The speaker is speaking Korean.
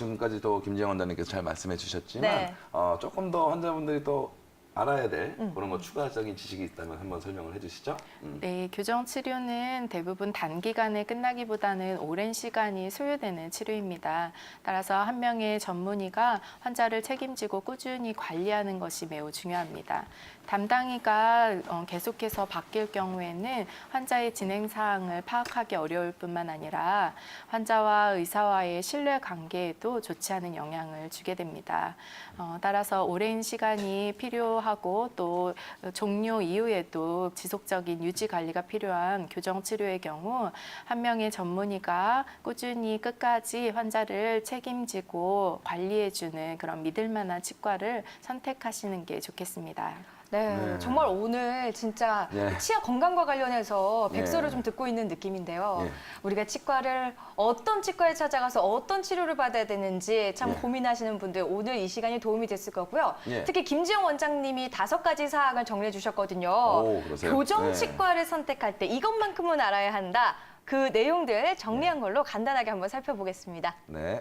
지금까지 또 김재영 원장님께서 잘 말씀해 주셨지만 네. 어, 조금 더 환자분들이 또 알아야 될 그런 거 추가적인 지식이 있다면 한번 설명을 해주시죠. 음. 네, 교정 치료는 대부분 단기간에 끝나기보다는 오랜 시간이 소요되는 치료입니다. 따라서 한 명의 전문의가 환자를 책임지고 꾸준히 관리하는 것이 매우 중요합니다. 담당의가 어, 계속해서 바뀔 경우에는 환자의 진행 사항을 파악하기 어려울 뿐만 아니라 환자와 의사와의 신뢰 관계에도 좋지 않은 영향을 주게 됩니다. 어, 따라서 오랜 시간이 필요 하고 또 종료 이후에도 지속적인 유지 관리가 필요한 교정 치료의 경우 한 명의 전문의가 꾸준히 끝까지 환자를 책임지고 관리해주는 그런 믿을 만한 치과를 선택하시는 게 좋겠습니다. 네, 네. 정말 오늘 진짜 네. 치아 건강과 관련해서 백서를 네. 좀 듣고 있는 느낌인데요. 네. 우리가 치과를 어떤 치과에 찾아가서 어떤 치료를 받아야 되는지 참 네. 고민하시는 분들 오늘 이 시간이 도움이 됐을 거고요. 네. 특히 김지영 원장님이 다섯 가지 사항을 정리해 주셨거든요. 오? 교정 네. 치과를 선택할 때 이것만큼은 알아야 한다. 그 내용들 정리한 걸로 간단하게 한번 살펴보겠습니다. 네.